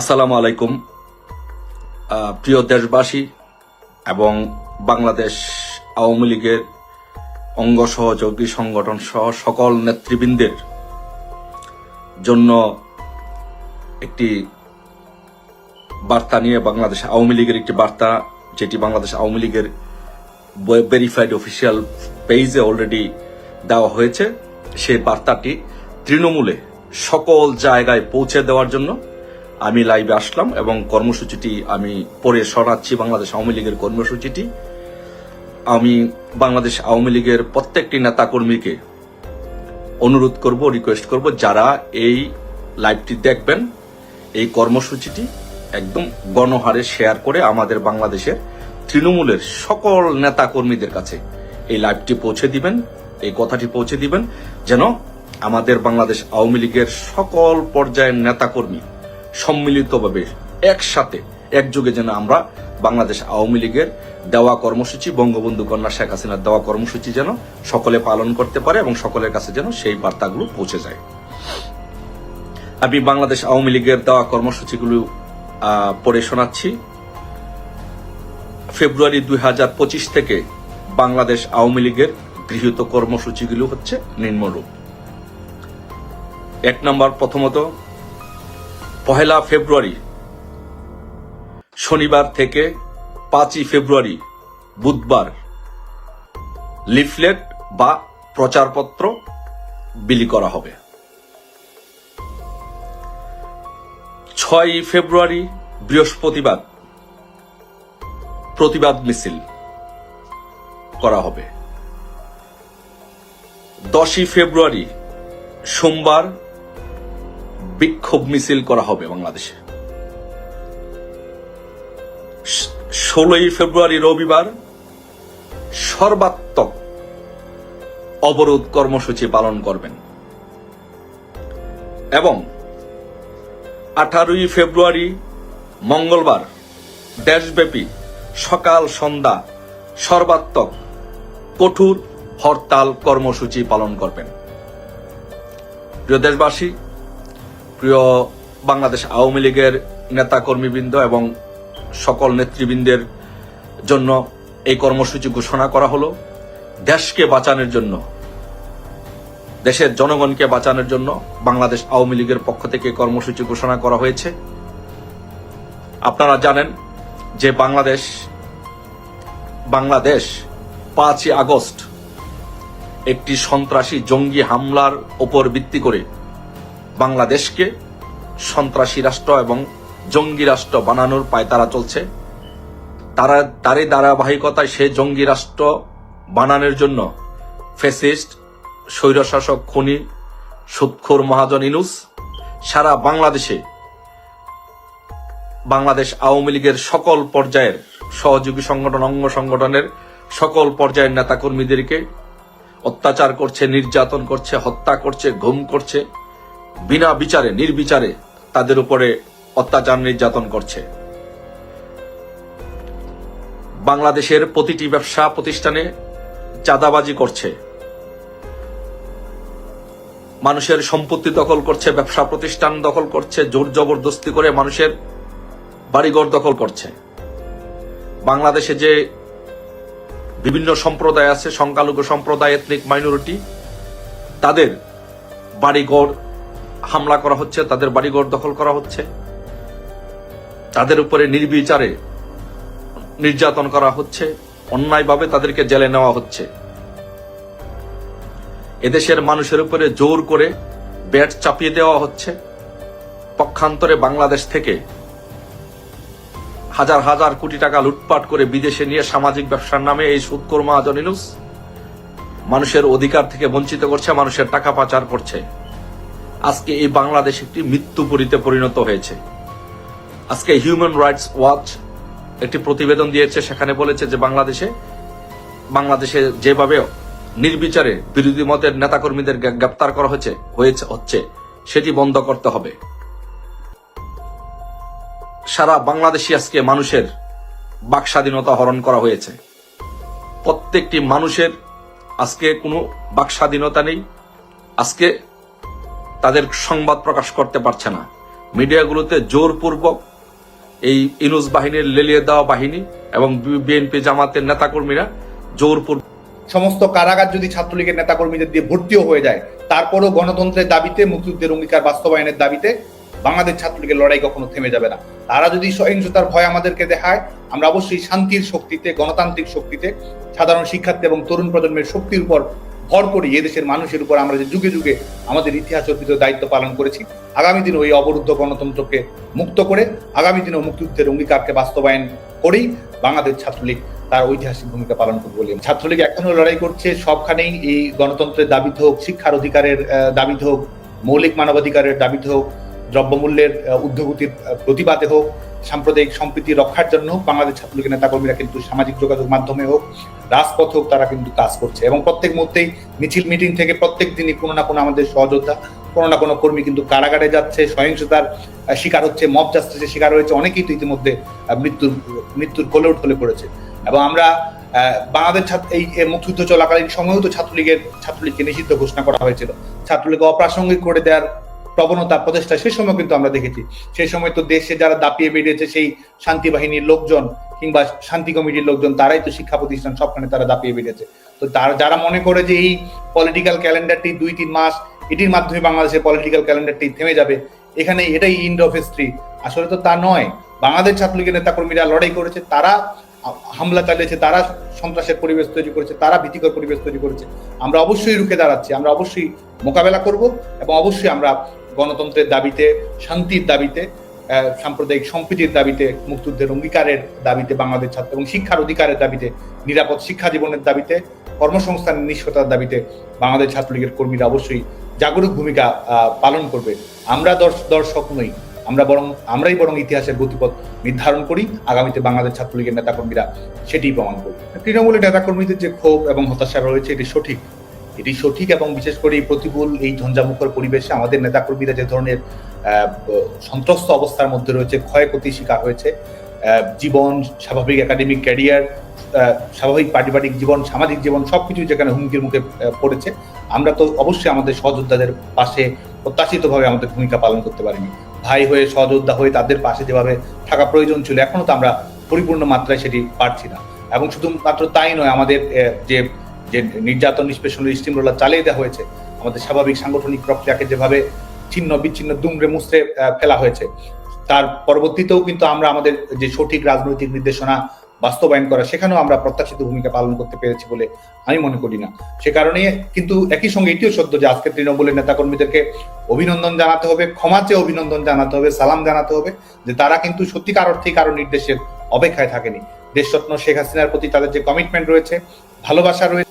আসসালামু আলাইকুম। প্রিয় দেশবাসী এবং বাংলাদেশ আওয়ামী লীগের অঙ্গ সহযোগী সংগঠন সহ সকল নেতৃবৃন্দের জন্য একটি বার্তা নিয়ে বাংলাদেশ আওয়ামী লীগের একটি বার্তা, যেটি বাংলাদেশ আওয়ামী লীগের ভেরিফাইড অফিসিয়াল পেজে অলরেডি দেওয়া হয়েছে। সেই বার্তাটি তৃণমূলে সকল জায়গায় পৌঁছে দেওয়ার জন্য আমি লাইভে আসলাম এবং কর্মসূচিটি আমি পড়ে শোনাচ্ছি বাংলাদেশ আওয়ামী লীগের কর্মসূচিটি। আমি বাংলাদেশ আওয়ামী লীগের প্রত্যেকটি নেতাকর্মীকে অনুরোধ করব রিকোয়েস্ট করব, যারা এই লাইভটি দেখবেন, এই কর্মসূচিটি একদম গণহারে শেয়ার করে আমাদের বাংলাদেশের তৃণমূলের সকল নেতা কর্মীদের কাছে এই লাইভটি পৌঁছে দিবেন, এই কথাটি পৌঁছে দিবেন যেন আমাদের বাংলাদেশ আওয়ামী লীগের সকল পর্যায়ের নেতাকর্মী সম্মিলিতভাবে একসাথে একযোগে যেন আমরা বাংলাদেশ আওয়ামী লীগের দেওয়া কর্মসূচি, বঙ্গবন্ধু কন্যা শেখ হাসিনার দেওয়া কর্মসূচি যেন সকলে পালন করতে পারে এবং সকলের কাছে যেন সেই বার্তাগুলো পৌঁছে যায়। আমি বাংলাদেশ আওয়ামী লীগের দেওয়া কর্মসূচিগুলো পড়ে শোনাচ্ছি। ফেব্রুয়ারি দুই হাজার পঁচিশ থেকে বাংলাদেশ আওয়ামী লীগের গৃহীত কর্মসূচিগুলো হচ্ছে নিম্নরূপ। এক নম্বর, প্রথমত পহেলা ফেব্রুয়ারি, শনিবার থেকে পাঁচই ফেব্রুয়ারি বুধবার। লিফলেট বা প্রচারপত্র বিলি করা হবে। ছয়ই ফেব্রুয়ারি বৃহস্পতিবার প্রতিবাদ মিছিল করা হবে। দশই ফেব্রুয়ারি সোমবার বিক্ষোভ মিছিল করা হবে বাংলাদেশে। ষোলোই ফেব্রুয়ারি রবিবার সর্বাত্মক অবরোধ কর্মসূচি পালন করবেন। এবং আঠারোই ফেব্রুয়ারি মঙ্গলবার দেশব্যাপী সকাল সন্ধ্যা সর্বাত্মক কঠোর হরতাল কর্মসূচি পালন করবেন। প্রিয় দেশবাসী প্রিয় বাংলাদেশ আওয়ামী লীগের নেতা কর্মীবৃন্দ এবং সকল নেতৃবৃন্দের জন্য এই কর্মসূচি ঘোষণা করা হলো। দেশকে বাঁচানোর জন্য, দেশের জনগণকে বাঁচানোর জন্য বাংলাদেশ আওয়ামী লীগের পক্ষ থেকে কর্মসূচি ঘোষণা করা হয়েছে। আপনারা জানেন যে বাংলাদেশ বাংলাদেশ পাঁচই আগস্ট একটি সন্ত্রাসী জঙ্গি হামলার ওপর ভিত্তি করে বাংলাদেশকে সন্ত্রাসী রাষ্ট্র এবং জঙ্গি রাষ্ট্র বানানোর পায়তারা চলছে। তারা তারই ধারাবাহিকতায় সে জঙ্গি রাষ্ট্র বানানোর জন্য ফেসিস্ট স্বৈরশাসক খনি, সুৎখোর মহাজন ইনুস সারা বাংলাদেশে বাংলাদেশ আওয়ামী লীগের সকল পর্যায়ের সহযোগী সংগঠন, অঙ্গ সংগঠনের সকল পর্যায়ের নেতাকর্মীদেরকে অত্যাচার করছে, নির্যাতন করছে, হত্যা করছে, ঘুম করছে। বিনা বিচারে, নির্বিচারে তাদের উপরে অত্যাচার নির্যাতন করছে। বাংলাদেশের প্রতিটি ব্যবসা প্রতিষ্ঠানে চাঁদাবাজি করছে। মানুষের সম্পত্তি দখল করছে, ব্যবসা প্রতিষ্ঠান দখল করছে, জোর জবরদস্তি করে মানুষের বাড়িঘর দখল করছে। বাংলাদেশে যে বিভিন্ন সম্প্রদায় আছে, সংখ্যালঘু সম্প্রদায় এথনিক মাইনরিটি তাদের বাড়িঘর হামলা করা হচ্ছে, তাদের বাড়িঘর দখল করা হচ্ছে। তাদের উপরে নির্বিচারে নির্যাতন করা হচ্ছে। অন্যায়ভাবে তাদেরকে জেলে নেওয়া হচ্ছে। এদেশের মানুষের উপরে জোর করে ব্যাট চাপিয়ে দেওয়া হচ্ছে। পক্ষান্তরে বাংলাদেশ থেকে হাজার হাজার কোটি টাকা লুটপাট করে বিদেশে নিয়ে সামাজিক ব্যবসার নামে এই সুদকর মহাজন ইনুস মানুষের অধিকার থেকে বঞ্চিত করছে, মানুষের টাকা পাচার করছে। আজকে এই বাংলাদেশ একটি মৃত্যুপুরীতে পরিণত হয়েছে। আজকে হিউম্যান রাইটস ওয়াচ একটি প্রতিবেদন দিয়েছে, সেখানে বলেছে যে বাংলাদেশে বাংলাদেশে যেভাবে নির্বিচারে বিরোধী মতের নেতাকর্মীদের গ্রেপ্তার করা হয়েছে হয়েছে, হচ্ছে, সেটি বন্ধ করতে হবে। সারা বাংলাদেশি আজকে মানুষের বাক স্বাধীনতা হরণ করা হয়েছে। প্রত্যেকটি মানুষের আজকে কোনো বাক স্বাধীনতা নেই। আজকে তাদের সংবাদ প্রকাশ করতে পারছে না। মিডিয়াগুলোতে জোরপূর্বক এই ইনুস বাহিনীর লেলিয়ে দেওয়া বাহিনী এবং বিএনপি জামাতের নেতাকর্মীরা জোরপূর্বক সমস্ত কারাগার যদি ছাত্রলীগের নেতাকর্মীদের দিয়ে ভর্তিও হয়ে যায়, তারপরও গণতন্ত্রের দাবিতে, মুক্তিযুদ্ধের অঙ্গীকার বাস্তবায়নের দাবিতে বাংলাদেশ ছাত্রলীগের লড়াই কখনো থেমে যাবে না। তারা যদি সহিংসতার ভয় আমাদেরকে দেখায়, আমরা অবশ্যই শান্তির শক্তিতে, গণতান্ত্রিক শক্তিতে সাধারণ শিক্ষার্থী এবং তরুণ প্রজন্মের শক্তির উপর ভর করি এদেশের মানুষের উপর আমরা যে যুগে যুগে আমাদের ইতিহাস অর্পিত দায়িত্ব পালন করেছি, আগামী দিনে ওই অবরুদ্ধ গণতন্ত্রকে মুক্ত করে, আগামী দিনে মুক্তিযুদ্ধের অঙ্গীকারকে বাস্তবায়ন করেই বাংলাদেশ ছাত্রলীগ তার ঐতিহাসিক ভূমিকা পালন করবে বলে ছাত্রলীগ এখনও লড়াই করছে, সবখানেই এই গণতন্ত্রের দাবিতে হোক, শিক্ষার অধিকারের দাবিতে হোক, মৌলিক মানবাধিকারের দাবিতে হোক দ্রব্যমূল্যের ঊর্ধ্বগতির প্রতিবাদে হোক, সাম্প্রদায়িক সম্প্রীতি রক্ষার জন্য বাংলাদেশ ছাত্রলীগের নেতাকর্মীরা কিন্তু সামাজিক যোগাযোগ মাধ্যমে হোক, রাজপথ হোক, তারা কিন্তু কাজ করছে এবং প্রত্যেক মুহূর্তেই মিছিল, মিটিং থেকে প্রত্যেক দিনই কোনো না কোনো আমাদের সহযোদ্ধা, কোনো না কোনো কর্মী কিন্তু কারাগারে যাচ্ছে, সহিংসতার শিকার হচ্ছে, মব জাস্টিসের শিকার হয়েছে, অনেকেই তো ইতিমধ্যে মৃত্যুর মৃত্যুর কোলে উঠলে পড়েছে। এবং আমরা বাংলাদেশ এই মুক্তিযুদ্ধ চলাকালীন সময়েও তো ছাত্রলীগের, ছাত্রলীগকে নিষিদ্ধ ঘোষণা করা হয়েছিল। ছাত্রলীগকে অপ্রাসঙ্গিক করে দেওয়ার প্রবণতা প্রচেষ্টা সেই সময় কিন্তু আমরা দেখেছি। সেই সময় তো দেশে যারা দাপিয়ে বেরিয়েছে সেই শান্তি বাহিনীর লোকজন কিংবা শান্তি কমিটির লোকজন, তারাই তো শিক্ষা প্রতিষ্ঠান সবখানে তারা দাপিয়ে বেরিয়েছে। তো তার, যারা মনে করে যে এই পলিটিক্যাল ক্যালেন্ডারটি দুই তিন মাস এটির মাধ্যমে বাংলাদেশের পলিটিক্যাল ক্যালেন্ডারটি থেমে যাবে, এখানে এটাই ইন্ড অফ হিস্ট্রি আসলে তো তা নয়। বাংলাদেশ ছাত্রলীগের নেতাকর্মীরা লড়াই করেছে, তারা হামলা চালিয়েছে, তারা সন্ত্রাসের পরিবেশ তৈরি করেছে, তারা ভীতিকর পরিবেশ তৈরি করেছে। আমরা অবশ্যই রুখে দাঁড়াচ্ছি, আমরা অবশ্যই মোকাবেলা করব এবং অবশ্যই আমরা গণতন্ত্রের দাবিতে, শান্তির দাবিতে সাম্প্রদায়িক সম্প্রীতির দাবিতে, মুক্তিযুদ্ধের অঙ্গীকারের দাবিতে বাংলাদেশ ছাত্র এবং শিক্ষার অধিকারের দাবিতে, নিরাপদ শিক্ষা জীবনের দাবিতে, কর্মসংস্থানের নিশ্চয়তার দাবিতে বাংলাদেশ ছাত্রলীগের কর্মীরা অবশ্যই জাগরুক ভূমিকা পালন করবে। আমরা দর্শ- দর্শক নই। আমরা বরং, আমরাই বরং ইতিহাসের গতিপথ নির্ধারণ করি। আগামীতে বাংলাদেশ ছাত্রলীগের নেতাকর্মীরা সেটি প্রমাণ করবে। তৃণমূলের নেতাকর্মীদের যে ক্ষোভ এবং হতাশা রয়েছে, এটি সঠিক এটি সঠিক এবং বিশেষ করে এই প্রতিকূল, এই ঝঞ্ঝামুখর পরিবেশে আমাদের নেতাকর্মীরা যে ধরনের সন্ত্রস্ত অবস্থার মধ্যে রয়েছে ক্ষয়ক্ষতি শিকার হয়েছে জীবন, স্বাভাবিক একাডেমিক ক্যারিয়ার স্বাভাবিক পারিবারিক জীবন, সামাজিক জীবন, সবকিছু যেখানে হুমকির মুখে পড়েছে, আমরা তো অবশ্যই আমাদের সহযোদ্ধাদের পাশে প্রত্যাশিতভাবে আমাদের ভূমিকা পালন করতে পারিনি। ভাই হয়ে, সহযোদ্ধা হয়ে তাদের পাশে যেভাবে থাকা প্রয়োজন ছিল, এখনও তো আমরা পরিপূর্ণ মাত্রায় সেটি পারছি না। এবং শুধুমাত্র তাই নয়, আমাদের যে যে নির্যাতন নিষ্পেষণ স্টিম রোলার চালিয়ে দেওয়া হয়েছে আমাদের স্বাভাবিক সাংগঠনিক প্রক্রিয়াকে যেভাবে ছিন্ন বিচ্ছিন্ন দুমড়ে আহ, ফেলা হয়েছে। তার পরবর্তীতেও কিন্তু আমরা আমাদের যে সঠিক রাজনৈতিক নির্দেশনা বাস্তবায়ন করা সেখানেও আমরা প্রত্যাশিত ভূমিকা পালন করতে পেরেছি বলে আমি মনে করি না। সে কারণে কিন্তু একই সঙ্গে এটিও সত্য যে আজকে তৃণমূলের নেতাকর্মীদেরকে অভিনন্দন জানাতে হবে ক্ষমা চেয়ে অভিনন্দন জানাতে হবে সালাম জানাতে হবে যে তারা কিন্তু সত্যিকার অর্থেই কারও নির্দেশের অপেক্ষায় থাকেনি। দেশরত্ন শেখ হাসিনার প্রতি তাদের যে কমিটমেন্ট রয়েছে ভালোবাসা রয়েছে